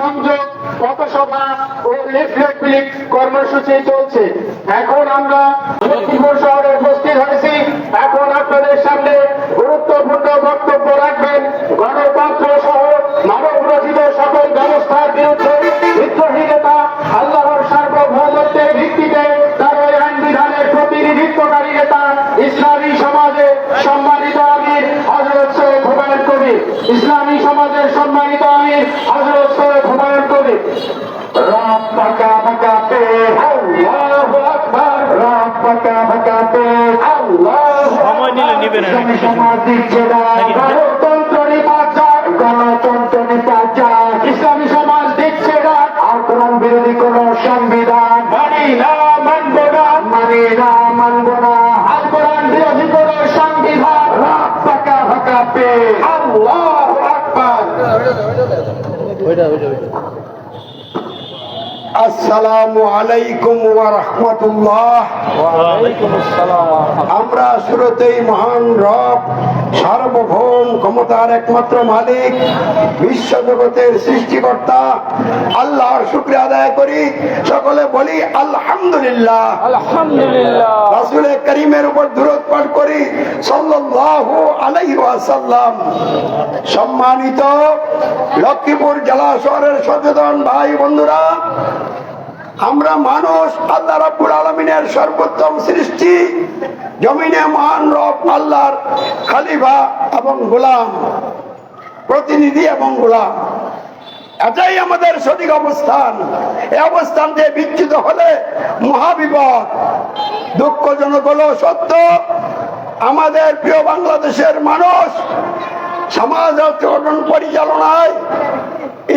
সংযোগ পথসভা ও লিফলেট কর্মসূচি চলছে। এখন আমরা লক্ষ্মীপুর শহরে উপস্থিত হয়েছি। এখন আপনাদের সামনে গুরুত্বপূর্ণ বক্তব্য রাখবেন। গণতন্ত্র সহ মানব রচিত সকল ব্যবস্থার বিরুদ্ধে বিদ্রোহীতা আল্লাহর সার্বভৌমত্বের ভিত্তিতে তার ওই আইন বিধানের প্রতিনিধিত্বকারী নেতা ইসলামী সমাজে সম্মানিত আমির হজরত সৈয়দ হুমায়ুন কবির। ইসলামী সময় নিলে নিবে আসসালামু আলাইকুম ওয়া রাহমাতুল্লাহ। আমরা শুরুতেই মহান রব সার্বভৌম ক্ষমতার একমাত্র মালিক বিশ্ব জগতের সৃষ্টিকর্তা। আল্লাহর শুক্রিয়া আদায় করি। সকলে বলি আলহামদুলিল্লাহ। আলহামদুলিল্লাহ। রাসূল করিমের উপর দূরত পাঠ করি। সাল্লাল্লাহু আলাইহি ওয়াসাল্লাম। সম্মানিত লক্ষ্মীপুর জেলা শহরের সচেতন ভাই বন্ধুরা আমরা মানুষ আল্লাহ রাব্বুল আলমিনের সর্বোত্তম সৃষ্টি, জমিনে মহান রব, আল্লাহর খালিফা এবং গোলাম, প্রতিনিধি এবং গোলাম। এটাই আমাদের সঠিক অবস্থান। এই অবস্থান থেকে বিচ্যুত হলে মহাবিপদ, দুঃখজনক হলো সত্য। আমাদের প্রিয় বাংলাদেশের মানুষ সমাজ গঠন পরিচালনায়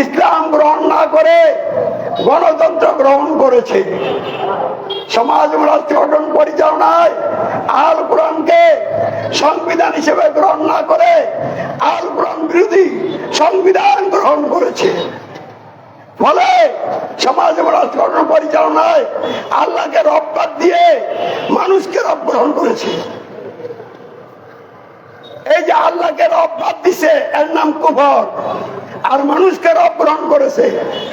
ইসলাম গ্রহণ না করে গণতন্ত্র গ্রহণ করেছে। সমাজ গঠন পরিচালনায় আল কোরআনকে সংবিধান হিসেবে গ্রহণ না করে আল কোরআন বিরোধী সংবিধান গ্রহণ করেছে। ফলে সমাজ পরিচালনায় আল্লাহকে রব দিয়ে মানুষকে রব গ্রহণ করেছে। এই যে আল্লাহকে রব বাদ দিছে, এর নাম কুফর। আর মানুষকে রব গ্রহণ করেছে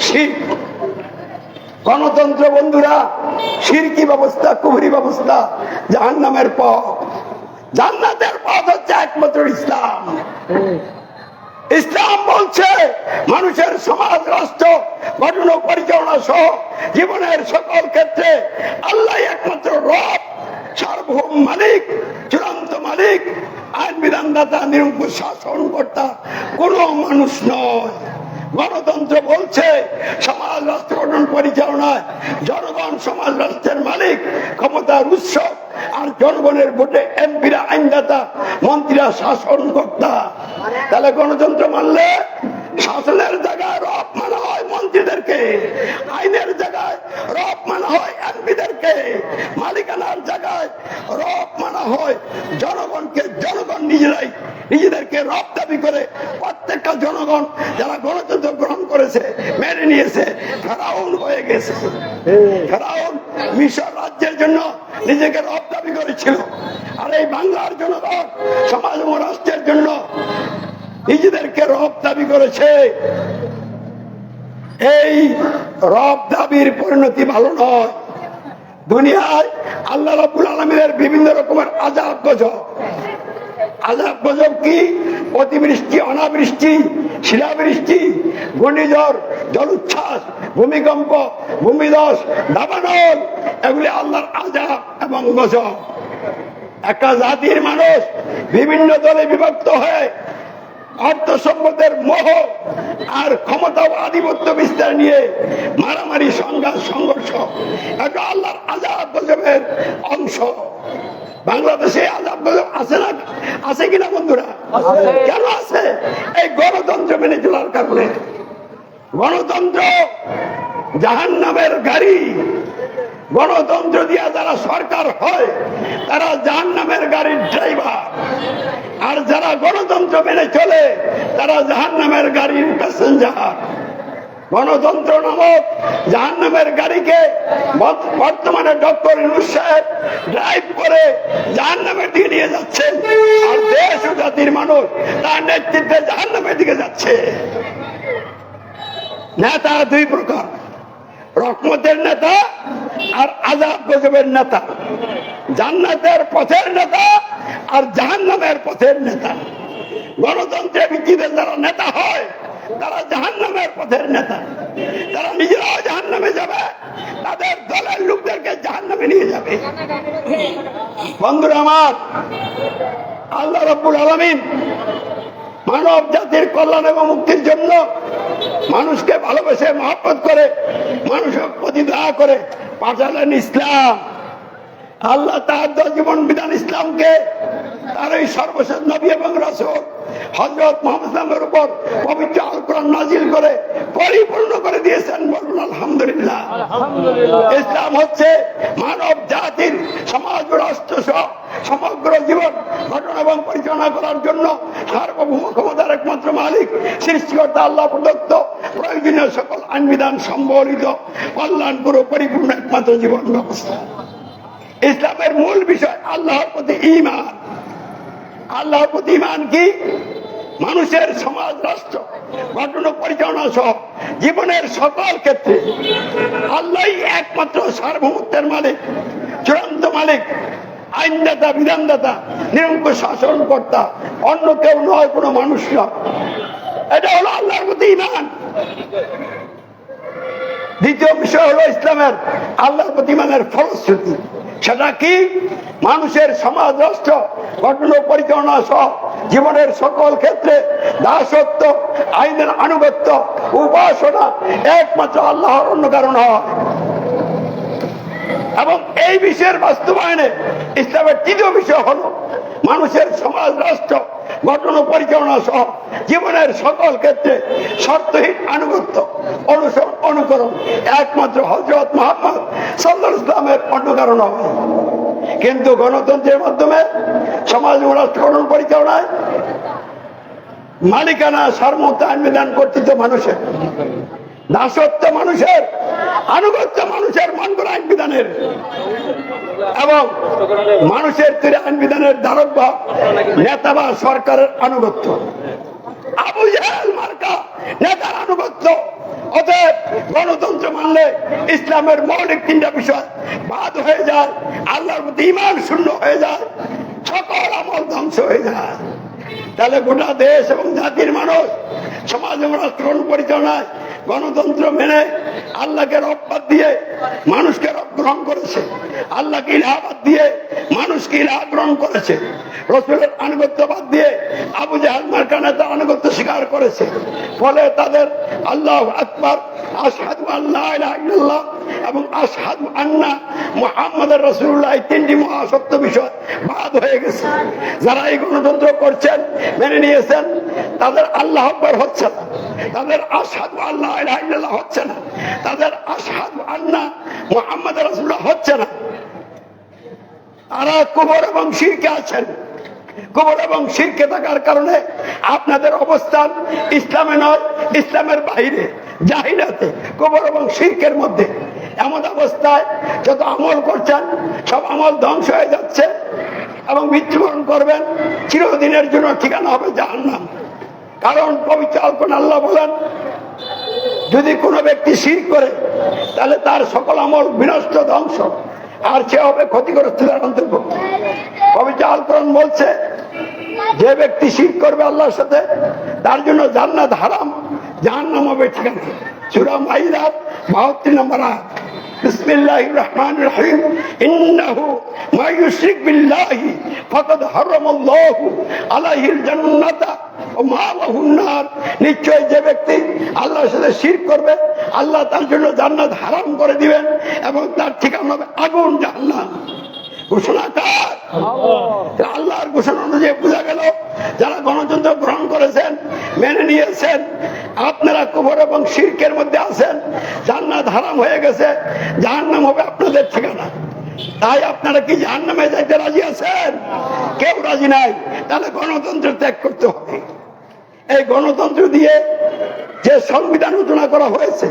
শিখ গণতন্ত্র বন্ধুরা সিরকি ব্যবস্থা কুহরি ব্যবস্থা? জাহান নামের পথ। জান্নাতের পথ হচ্ছে একমাত্র ইসলাম। ইসলাম বলছে, মানুষের সমাজ, রাষ্ট্র, গঠন পরিচালনা সহ জীবনের সকল ক্ষেত্রে আল্লাহ একমাত্র রব। সার্বভৌম মালিক, চূড়ান্ত মালিক, আইন বিধানদাতা, নিরঙ্কুশ শাসন কর্তা কোন মানুষ নয়। গণতন্ত্র বলছে, সমাজ রাষ্ট্র গঠন পরিচালনায় জনগণ সমাজ রাষ্ট্রের মালিক, ক্ষমতার উৎস, আর জনগণের ভোটে এমপিরা, আইনদাতা, মন্ত্রীরা শাসন কর্তা তাহলে গণতন্ত্র মানলে শাসনের জায়গায় রব মানা হয় মন্ত্রীদেরকে, আইনের জায়গায় রব মানা হয় এমপিদেরকে, মালিকানার জায়গায় রব মানা হয় জনগণকে, জনগণ নিজেরাই নিজেদেরকে রব দাবি করে প্রত্যেকটা জনগণ যারা গণতন্ত্র গ্রহণ করেছে, মেনে নিয়েছে, ফেরাউন হয়ে গেছে। ফেরাউন মিশর রাজ্যের জন্য নিজেকে রব দাবি করেছিল। আর এই বাংলার জনগণ, সমাজ ও রাষ্ট্রের জন্য নিজেদেরকে রব দাবি করেছে। এই রব দাবির পরিণতি ভালো নয়। দুনিয়ায় আল্লাহ রাব্বুল আলমীর বিভিন্ন রকমের আজাব গজব। আজাব গজব কি? অতিবৃষ্টি, অনাবৃষ্টি, শিলাবৃষ্টি, ঘূর্ণিঝড়, জলোচ্ছ্বাস, ভূমিকম্প, ভূমিধস, দাবানল, এগুলি আল্লাহর আজাব এবং গজব। একটা জাতির মানুষ বিভিন্ন দলে বিভক্ত হয়ে অর্থ সম্পদের মোহ আর ক্ষমতা ও আধিপত্য বিস্তার নিয়ে মারামারি সংঘাত সংঘর্ষ। এটা আল্লাহর গজবের অংশ। বাংলাদেশে আজাব গজব আছে না? আছে কিনা বন্ধুরা? কেন আছে? এই গণতন্ত্র মেনে চলার কারণে। গণতন্ত্র জাহান নামের গাড়ি গণতন্ত্র দিয়া যারা সরকার হয়, তারা জাহান নামের গাড়ির ড্রাইভার আর যারা গণতন্ত্র মেনে চলে, তারা জাহান নামের গাড়ির প্যাসেঞ্জার গণতন্ত্র নামক জাহান নামের গাড়িকে বর্তমানে ডক্টর ইনুস সাহেব ড্রাইভ করে জাহান নামের দিকে নিয়ে যাচ্ছেন। আর দেশ ও জাতির মানুষ তার নেতৃত্বে জাহান নামের দিকে যাচ্ছে। নেতা দুই প্রকার। রহমতের নেতা আর আজাদ গজবের নেতা। জান্নাতের পথের নেতা আর জাহান্নামের পথের নেতা। গণতন্ত্রের ভিত্তিতে যারা নেতা হয়, তারা জাহান্নামের পথের নেতা। তারা নিজেরাও জাহান্নামে যাবে, তাদের দলের লোকদেরকে জাহান্নামে নিয়ে যাবে। বন্ধুরা আমার, আল্লাহ রব্বুল আলমিন মানব জাতির কল্যাণ এবং মুক্তির জন্য মানুষকে ভালোবেসে মহব্বত করে, মানুষের প্রতি দয়া করে পাঠালেন ইসলাম। আল্লাহ তার জীবন বিধান ইসলামকে তার এই সর্বশেষ নবী এবং রসুল হজরত মোহাম্মদ ইসলামের উপর পবিত্র আল কোরআন নাজিল করে পরিপূর্ণ করে দিয়েছেন বলুন আলহামদুলিল্লাহ। ইসলাম হচ্ছে মানব জাতির সমাজ রাষ্ট্র সহ সমগ্র জীবন গঠন এবং পরিচালনা করার জন্য সার্বভৌম ক্ষমতার একমাত্র মালিক সৃষ্টিকর্তা আল্লাহ প্রদত্ত। প্রয়োজনীয় সকল আইনবিধান সম্বলিত, কল্যাণপুর পরিপূর্ণ একমাত্র জীবন ব্যবস্থা। ইসলামের মূল বিষয় আল্লাহর প্রতি ইমান আল্লাহর প্রতি ইমান কি? মানুষের সমাজ রাষ্ট্র ও পরিচালনা সহ জীবনের সকল ক্ষেত্রে আল্লাহই একমাত্র সার্বভৌমত্বের মালিক, চূড়ান্ত মালিক, আইনদাতা, বিধানদাতা, নিরঙ্কুশ শাসন কর্তা অন্য কেউ নয়, কোনো মানুষ নয়। এটা হলো আল্লাহর প্রতি ইমান দ্বিতীয় বিষয় হলো ইসলামের আল্লাহর প্রতি ইমানের ফলশ্রুতি। সেটা কি? মানুষের সমাজ রাষ্ট্র, গঠন পরিচালনা সহ জীবনের সকল ক্ষেত্রে দাসত্ব, আইনের আনুগত্য, উপাসনা একমাত্র আল্লাহর অন্য কারণ হয়। এবং এই বিষয়ের বাস্তবায়নে ইসলামের তৃতীয় বিষয় হলো মানুষের সমাজ রাষ্ট্র, গঠন পরিচালনা সহ জীবনের সকল ক্ষেত্রে শর্তহীন আনুগত্য, অনুসরণ, অনুকরণ একমাত্র হজরত মোহাম্মদ সাল্লাহ ইসলামের অনুকরণ হবে কিন্তু গণতন্ত্রের মাধ্যমে, সমাজ ও রাষ্ট্র গঠন পরিচালনায় মালিকানা, সার্মত আইন বিধান কর্তৃত্ব মানুষের, দাসত্ব মানুষের, আনুগত্য মানুষের মন করা আইন বিধানের এবং মানুষের তৈরি বিধানের ধারক বা নেতা বা সরকারের আনুগত্য। ইসলামের মৌলিক তিনটা বিষয় বাদ হয়ে যায়, আল্লাহর প্রতি ইমান শূন্য হয়ে যায়, সকল আমল ধ্বংস হয়ে যায়। তাহলে গোটা দেশ এবং জাতির মানুষ, সমাজ এবং রাষ্ট্র পরিচালনায় গণতন্ত্র মেনে আল্লাহকে রব্বাদ দিয়ে মানুষকে গ্রহণ করেছে। আল্লাহকে ইলাহাবাদ দিয়ে মানুষকে ইলাহা গ্রহণ করেছে। রসুলের আনুগত্য বাদ দিয়ে আবু জাহাল মার্কানা তার আনুগত্য স্বীকার করেছে। ফলে তাদের আল্লাহ আকবর আসাদু আল্লাহ এবং আসাদু আন্না মোহাম্মদ রসুল্লাহ তিনটি মহাসত্য বিষয় বাদ হয়ে গেছে। যারা এই গণতন্ত্র করছেন মেনে নিয়েছেন। তাদের আল্লাহ আকবর হচ্ছে না। তাদের আসাদু আল্লাহ হচ্ছে না। তাদের আসাদু আন্না মোহাম্মদ রসুল্লাহ হচ্ছে না। তারা কুবর এবং শিরকে আছেন। কুবর এবং শিরকে থাকার কারণে আপনাদের অবস্থান ইসলামে নয়, ইসলামের বাইরে জাহিরাতে কুবর এবং শিরকের মধ্যে। এমন অবস্থায় যত আমল করছেন, সব আমল ধ্বংস হয়ে যাচ্ছে। মৃত্যুবরণ করবেন, চিরদিনের জন্য ঠিকানা হবে জাহান্নাম। কারণ পবিত্র আলপন আল্লাহ বলেন, যদি কোনো ব্যক্তি শির করে, তাহলে তার সকল আমল বিনষ্ট, ধ্বংস। আর সে হবে ক্ষতিগ্রস্তদের অন্তর্ভুক্ত। পবিত্র আল কোরআন বলছে, যে ব্যক্তি শির করবে আল্লাহর সাথে, তার জন্য জান্নাত হারাম, জাহান্নাম হবে ঠিকানা। সুরা মাইদাত বাহাত্তর নম্বর আয়াত। بسم الله الرحمن الرحيم إنه ما يشرك بالله فقد حرم الله عليه الجنة وما له النار নিশ্চয় যে ব্যক্তি আল্লাহর সাথে শিরক করবে আল্লাহ তার জন্য জান্নাত হারাম করে দিবেন এবং তার ঠিকানা হবে আগুন জাহান্নাম ঘোষণা কার। আল্লাহর ঘোষণা অনুযায়ী বোঝা গেল যারা গণতন্ত্র গ্রহণ করেছেন মেনে নিয়েছেন আপনারা কুবর এবং শির্কের মধ্যে আছেন জান্নাত হারাম হয়ে গেছে জাহান্নাম হবে আপনাদের ঠিকানা। তাই আপনারা কি জাহান্নামে যাইতে রাজি আছেন? কেউ রাজি নাই তাহলে গণতন্ত্র ত্যাগ করতে হবে। এই গণতন্ত্র দিয়ে যে সংবিধান রচনা করা হয়েছে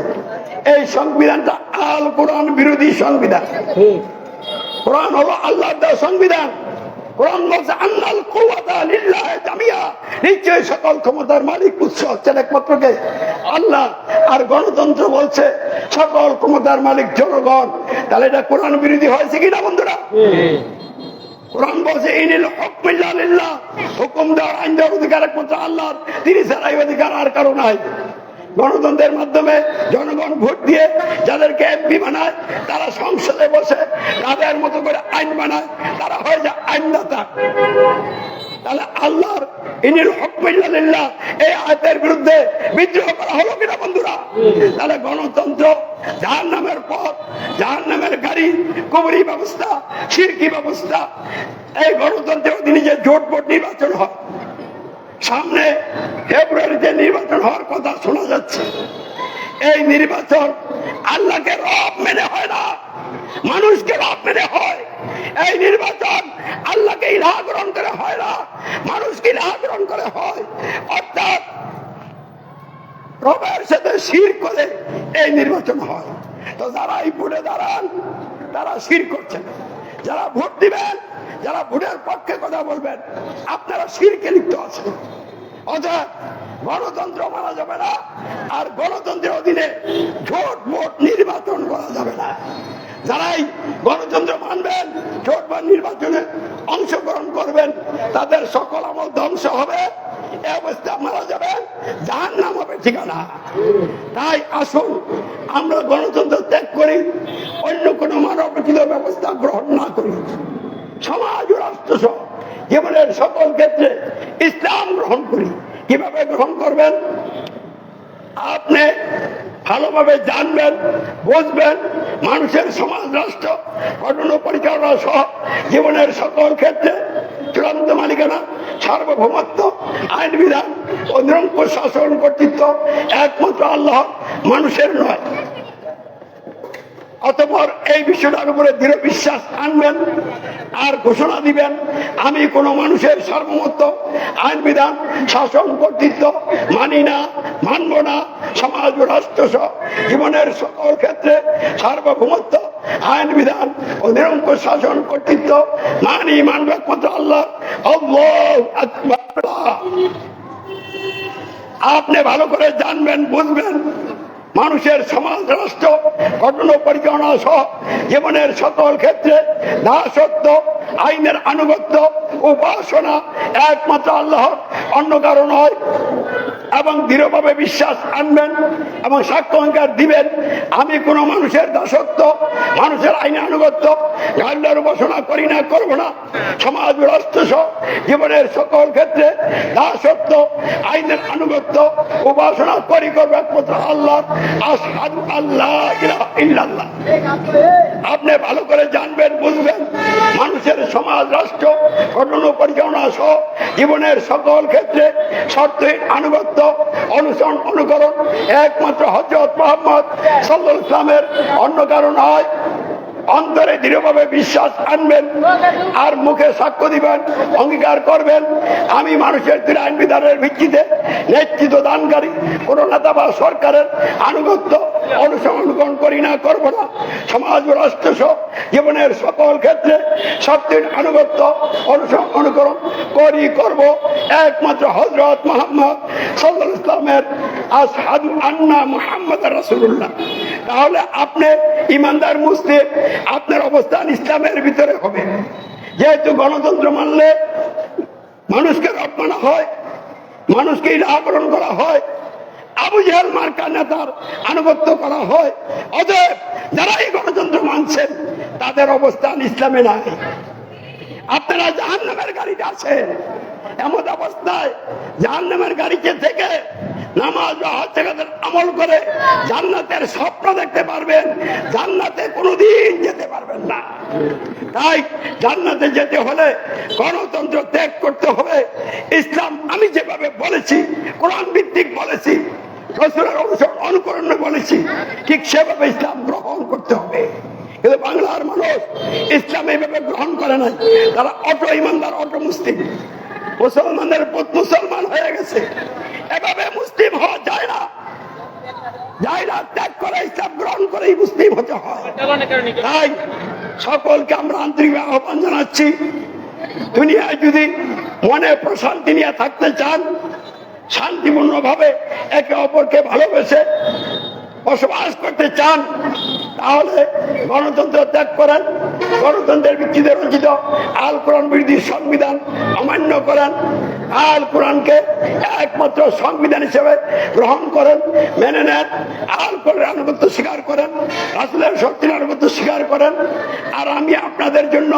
এই সংবিধানটা আল কোরআন বিরোধী সংবিধান। কোরআন হলো আল্লাহ সংবিধান। আল্লাহ। বিরোধী হুকুম আইন অধিকার তিনি অধিকার আর কারও নাই। গণতন্ত্রের মাধ্যমে জনগণ ভোট দিয়ে যাদেরকে এমপি বানায়, তারা সংসদে করে আইন বানায়, তারা হয়ে যায় আইনদাতা। তাহলে আল্লাহর গণতন্ত্র যার নামের পথ যার নামের গাড়ি ব্যবস্থা ব্যবস্থা, এই যে জোট নির্বাচন হয় সামনে ফেব্রুয়ারিতে নির্বাচন হওয়ার কথা শোনা যাচ্ছে। এই নির্বাচন আল্লাহকে রব মেনে হয় না, মানুষকে রব মেনে হয়। এই নির্বাচন আল্লাহকে ইলাহা গ্রহণ করে হয় না, মানুষকে ইলাহা গ্রহণ করে হয়। অর্থাৎ রবের সাথে শির করে এই নির্বাচন হয়। তো যারা এই ভোটে দাঁড়ান, তারা শির করছেন। যারা ভোট দিবেন যারা ভোটের পক্ষে কথা বলবেন, আপনারা শিরকে লিপ্ত আছেন। অর্থাৎ গণতন্ত্র মানা যাবে না, আর গণতন্ত্রের অধীনে ভোট ভোট নির্বাচন করা যাবে না। যারাই গণতন্ত্র মানবেন, ভোট বা নির্বাচনে অংশগ্রহণ করবেন, তাদের সকল আমল ধ্বংস হবে যার নাম হবে ঠিকানা। তাই আসুন, আমরা ত্যাগ করি, অন্য কোনো মানবরচিত ব্যবস্থা গ্রহণ না করি। সমাজ ও রাষ্ট্র জীবনের সকল ক্ষেত্রে ইসলাম গ্রহণ করি। কীভাবে গ্রহণ করবেন? আপনি ভালোভাবে জানবেন, বুঝবেন, মানুষের সমাজ রাষ্ট্র গঠন পরিচালনা সহ জীবনের সকল ক্ষেত্রে চূড়ান্ত মালিকানা, সার্বভৌমত্ব, আইন বিধান ও নিরঙ্কুশ শাসন কর্তৃত্ব একমাত্র আল্লাহ, মানুষের নয়। অতপর এই বিষয়টার উপরে দৃঢ় বিশ্বাস আনবেন আর ঘোষণা দিবেন, আমি কোন মানুষের সার্বমত্ব আইন বিধান, শাসন কর্তৃত্ব মানি না, মানব না, সমাজ রাষ্ট্র জীবনের সকল ক্ষেত্রে সার্বভৌমত্ব, আইন বিধান ও নিরঙ্কুশ শাসন কর্তৃত্ব মানি, মানব একমাত্র আল্লাহ। আপনি ভালো করে জানবেন, বুঝবেন। মানুষের সমাজ রাষ্ট্র ঘটনা পরিচালনা সহ জীবনের সকল ক্ষেত্রে দাসত্ব, আইনের আনুগত্য, উপাসনা একমাত্র আল্লাহ অন্য কারণ হয় এবং দৃঢ়ভাবে বিশ্বাস আনবেন এবং সাক্ষ্য অঙ্গীকার দিবেন। আমি কোনো মানুষের দাসত্ব, মানুষের আইনে আনুগত্য গান্ডার উপাসনা করি না, করব না। সমাজ রাষ্ট্র জীবনের সকল ক্ষেত্রে দাসত্ব, আইনের আনুগত্য, উপাসনা করি করব একমাত্র আল্লাহ। আল্লাহ ইল্লাল্লাহ। আপনি ভালো করে জানবেন, বুঝবেন। মানুষের সমাজ রাষ্ট্র, গঠন পরিচালনা সহ জীবনের সকল ক্ষেত্রে শর্তের আনুগত্য অনুসরণ অনুকরণ একমাত্র হজরত মোহাম্মদ সাল্লাহ ইসলামের অন্য কারণ হয় অন্তরে দৃঢ়ভাবে বিশ্বাস আনবেন আর মুখে সাক্ষ্য দিবেন, অঙ্গীকার করবেন। আমি মানুষের আইন বিধানের ভিত্তিতে নেতৃত্ব দানকারী, কোন নেতা বা সরকারের আনুগত্য অনুসরণ করি না, করব না। সমাজ রাষ্ট্র সহ জীবনের সকল ক্ষেত্রে সত্যের আনুগত্য অনুকরণ করি, করব। একমাত্র হজরত মোহাম্মদ সাল্লাহ ইসলামের আসাদু আন্না মোহাম্মদ রাসুল্লাহ তাহলে আপনি ইমানদার মুসলিম, আপনার অবস্থান ইসলামের ভিতরে হবে। যেহেতু গণতন্ত্র মানলে মানুষকে রব মানা হয়, মানুষকে ইলাকরণ করা হয়, আবু জাহাল মার্কা নেতার আনুগত্য করা হয়। অতএব যারা এই গণতন্ত্র মানছেন, তাদের অবস্থান ইসলামে নাই। আপনারা জাহান নামের গাড়িতে আছেন। এমন অবস্থায় জাহান নামের গাড়িতে থেকে নামাজ হজ আমল করে, জান্নাতের স্বপ্ন দেখতে পারবেন, জান্নাতে কোনোদিন যেতে পারবেন না। তাই জান্নাতে যেতে হলে গণতন্ত্র ত্যাগ করতে হবে। ইসলাম আমি যেভাবে বলেছি, কোরআন ভিত্তিক বলেছি, রসুলের অনুসরণ অনুকরণ বলেছি, ঠিক সেভাবে ইসলাম গ্রহণ করতে হবে। কিন্তু বাংলার মানুষ ইসলাম এইভাবে গ্রহণ করে নাই। তারা অটো ইমানদার, অটো মুসলিম। মুসলমানদের মুসলমান হয়ে গেছে। এভাবে মুসলিম হওয়া যায় না। যায় না, ত্যাগ করে ইসলাম গ্রহণ করেই মুসলিম হতে হয়। তাই সকলকে আমরা আন্তরিক আহ্বান জানাচ্ছি। দুনিয়ায় যদি মনে প্রশান্তি নিয়ে থাকতে চান, শান্তিপূর্ণভাবে একে অপরকে ভালোবেসে বসবাস করতে চান, তাহলে গণতন্ত্র ত্যাগ করেন। গণতন্ত্রের ভিত্তিতে রচিত আল কোরআন বিরোধী সংবিধান অমান্য করেন। আল কোরআনকে একমাত্র সংবিধান হিসেবে গ্রহণ করেন, মেনে নেন, আল কোরআন আনুগত্য স্বীকার করেন, রাসুলের শক্তির আনুগত্য স্বীকার করেন। আর আমি আপনাদের জন্য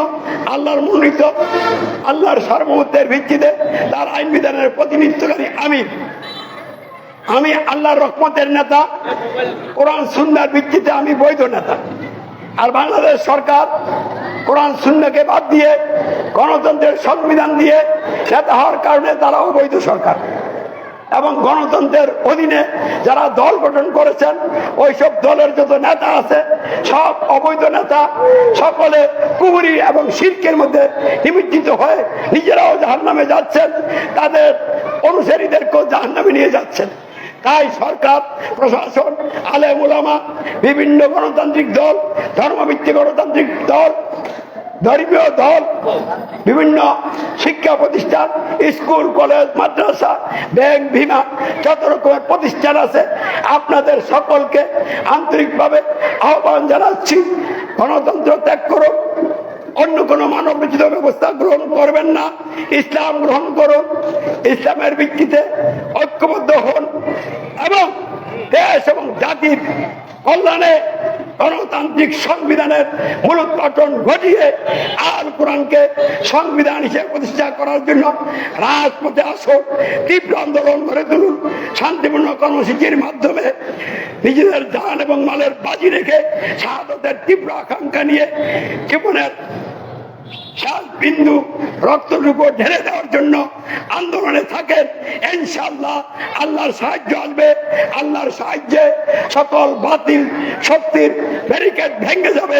আল্লাহর মনোনীত, আল্লাহর সার্বভৌমত্বের ভিত্তিতে তার আইন বিধানের প্রতিনিধিত্বকারী আমি। আমি আল্লাহর রহমতের নেতা, কোরআন সুন্দর ভিত্তিতে আমি বৈধ নেতা। আর বাংলাদেশ সরকার কোরআন শূন্যকে বাদ দিয়ে, গণতন্ত্রের সংবিধান দিয়ে নেতা হওয়ার কারণে তারা অবৈধ সরকার। এবং গণতন্ত্রের অধীনে যারা দল গঠন করেছেন, ওইসব দলের যত নেতা আছে, সব অবৈধ নেতা, সকলে কুবুরি এবং শিল্পের মধ্যে নিমজ্জিত হয়ে নিজেরাও জাহান নামে যাচ্ছেন, তাদের অনুসারীদেরকেও জাহান নামে নিয়ে যাচ্ছেন। তাই সরকার, প্রশাসন, আলেম ওলামা বিভিন্ন গণতান্ত্রিক দল, ধর্মভিত্তিক গণতান্ত্রিক দল, ধর্মীয় দল, বিভিন্ন শিক্ষা প্রতিষ্ঠান, স্কুল, কলেজ, মাদ্রাসা, ব্যাংক, বিমা, যত রকমের প্রতিষ্ঠান আছে, আপনাদের সকলকে আন্তরিকভাবে আহ্বান জানাচ্ছি। গণতন্ত্র ত্যাগ করুন। অন্য কোনো মানব রচিত ব্যবস্থা গ্রহণ করবেন না। ইসলাম গ্রহণ করুন। ইসলামের ভিত্তিতে ঐক্যবদ্ধ হন এবং দেশ এবং জাতির কল্যাণে, গণতান্ত্রিক সংবিধানের মূলোৎপাটন ঘটিয়ে আর কোরআনকে সংবিধান হিসেবে প্রতিষ্ঠা করার জন্য রাজপথে আসুন, তীব্র আন্দোলন করে তুলুন, শান্তিপূর্ণ কর্মসূচির মাধ্যমে নিজেদের জান এবং মালের বাজি রেখে শাহাদতের তীব্র আকাঙ্ক্ষা নিয়ে জীবনের শেষ বিন্দু রক্তটুকু ঢেলে দেওয়ার জন্য আন্দোলনে থাকেন ইনশাল্লাহ আল্লাহর সাহায্য আসবে। আল্লাহর সাহায্যে সকল বাতিল শক্তির ব্যারিকেড ভেঙে যাবে।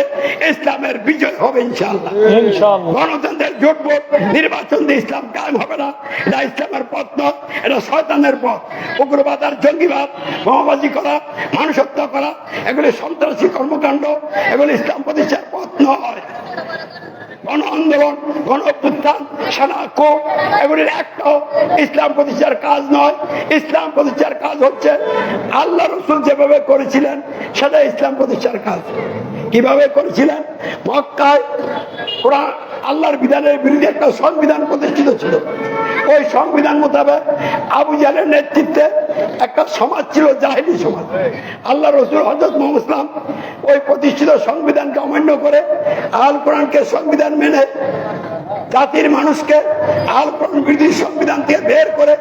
ইসলামের বিজয় হবে ইনশাল্লাহ ইনশাআল্লাহ। গণতন্ত্রের জোট ভোট নির্বাচন দিয়ে ইসলাম কায়েম হবে না। এটা ইসলামের পথ নয় এটা শয়তানের পথ। উগ্রবাদ আর জঙ্গিবাদ বোমাবাজি করা মানুষ হত্যা করা এগুলি সন্ত্রাসী কর্মকাণ্ড এগুলি ইসলাম প্রতিষ্ঠার পথ নয়। আন্দোলন গণ অভ্যুত্থান সেনা এগুলির একটাও ইসলাম প্রতিষ্ঠার কাজ নয়। ইসলাম প্রতিষ্ঠার কাজ হচ্ছে আল্লাহ রসুল যেভাবে করেছিলেন সেটা ইসলাম প্রতিষ্ঠার কাজ। কীভাবে করেছিলেন? মক্কায় কোরআন আল্লাহর বিধানের বিরুদ্ধে একটা সংবিধান প্রতিষ্ঠিত ছিল। ওই সংবিধান মোতাবেক আবু জালের নেতৃত্বে একটা সমাজ ছিল, জাহিলি সমাজ। আল্লাহ রসুল হজরত মোহাম্মদ ইসলাম ওই প্রতিষ্ঠিত সংবিধানকে অমান্য করে আল কোরআনকে সংবিধান মেনে জাতির মানুষকে আল কোরআন বিরোধী সংবিধান থেকে বের করে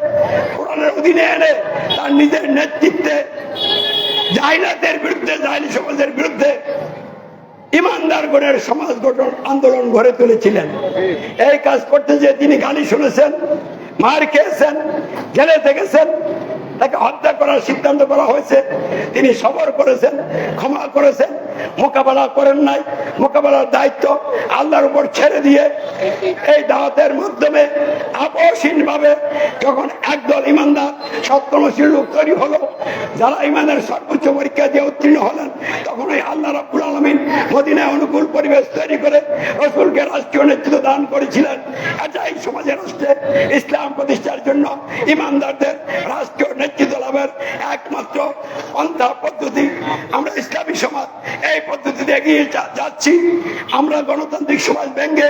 কোরআনের অধীনে এনে তার নিজের নেতৃত্বে জাহিলাতের বিরুদ্ধে, জাহিলি সমাজের বিরুদ্ধে ইমানদার গণের সমাজ গঠন আন্দোলন গড়ে তুলেছিলেন। এই কাজ করতে যে তিনি গালি শুনেছেন, মার খেয়েছেন, জেলে থেকেছেন তাকে হত্যা করার সিদ্ধান্ত করা হয়েছে। তিনি সবর করেছেন, ক্ষমা করেছেন, মোকাবেলা করেন নাই। মোকাবেলার দায়িত্ব আল্লাহর উপর ছেড়ে দিয়ে এই দাওয়াতের মাধ্যমে আপসহীন ভাবে যখন একদল ইমানদার, সৎকর্মশীল লোক তৈরি হলো, যারা ইমানের সর্বোচ্চ পরীক্ষা দিয়ে উত্তীর্ণ হলেন, তখন ওই আল্লাহ রাব্বুল আলমিন মদিনায় অনুকূল পরিবেশ তৈরি করে রসুলকে রাষ্ট্রীয় নেতৃত্ব দান করেছিলেন। এটা এই সমাজের রাষ্ট্রে ইসলাম প্রতিষ্ঠার জন্য ইমানদারদের রাষ্ট্রীয় নেতৃত্ব লাভের একমাত্র পন্থা পদ্ধতি ইসলামী সমাজ, এই পদ্ধতিতে এগিয়ে যাচ্ছি। আমরা গণতান্ত্রিক সমাজ ভেঙ্গে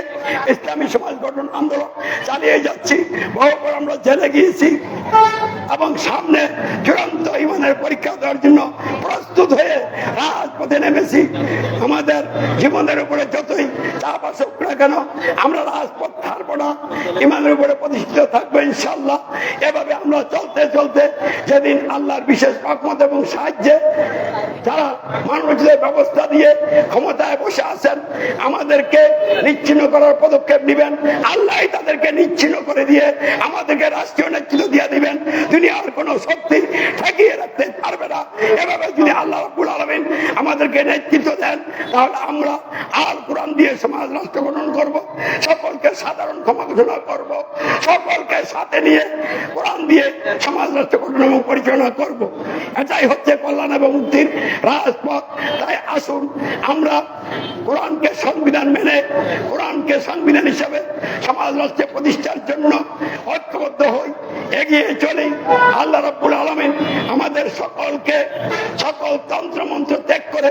ইসলামী সমাজ গঠন আন্দোলন চালিয়ে যাচ্ছি। বহুবার আমরা জেলে গিয়েছি এবং সামনে চূড়ান্ত ইমানের পরীক্ষা দেওয়ার জন্য প্রস্তুত হয়ে রাজপথে নেমেছি। আমাদের জীবনের উপরে যতই চাপ আসুক না কেন, আমরা রাজপথ ছাড়বো না। ইমানের উপরে প্রতিষ্ঠিত থাকব ইনশাল্লাহ এভাবে আমরা চলতে চলতে যেদিন আল্লাহর বিশেষ রহমত এবং সাহায্যে যারা মানবতার ব্যবস্থা দিয়ে ক্ষমতায় বসে আছেন, আমাদেরকে নিচ্ছিন্ন করার পদক্ষেপ নেবেন আল্লাহ তাদেরকে নিচ্ছিন্ন করে দিয়ে আমাদেরকে রাষ্ট্রীয় নেতৃত্ব দিয়ে দিবেন। দুনিয়ার কোন শক্তি ঠেকিয়ে রাখতে পারবে না। এভাবে যদি আল্লাহ রাব্বুল আলামিন আমাদেরকে নেতৃত্ব দেন, তাহলে আমরা আর কোরআন দিয়ে সমাজ রাষ্ট্র গঠন করব, সকলকে সাধারণ ক্ষমা ঘোষণা করব, সকলকে সাথে নিয়ে কোরআন দিয়ে সমাজ রাষ্ট্র গঠন এবং পরিচালনা করব। এটাই হচ্ছে কল্যাণ এবং মুক্তির রাজপথ। তাই আসুন, আমরা কোরআনকে সংবিধান মেনে কোরআন আলকনকে সংবিধান হিসাবে সমাজ রাষ্ট্রে প্রতিষ্ঠার জন্য ঐক্যবদ্ধ হই, এগিয়ে চলি। আল্লাহ রাব্বুল আলমিন আমাদের সকলকে, সকল তন্ত্রমন্ত্র ত্যাগ করে,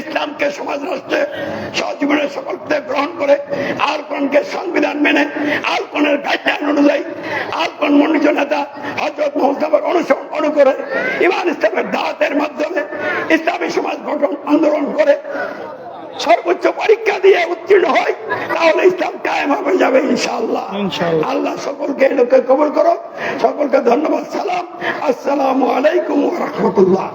ইসলামকে সমাজ রাষ্ট্রে সজীবনের সকলকে গ্রহণ করে, আর কোনকে সংবিধান মেনে আলকনের গাইডলাইন অনুযায়ী, আর আলকন মনোনীত নেতা হজরত মোহাম্মদ অনুসরণ অনুকরে ইমান ইসলামের দাওয়াতের মাধ্যমে ইসলামী সমাজ গঠন আন্দোলন করে সর্বোচ্চ পরীক্ষা দিয়ে উত্তীর্ণ হয় তাহলে ইসলাম কায়েম হয়ে যাবে ইনশাআল্লাহ। ইনশাআল্লাহ। আল্লাহ সকলকে লোকে কবল করো সকলকে ধন্যবাদ সালাম। আসসালাম আলাইকুম রহমতুল্লাহ।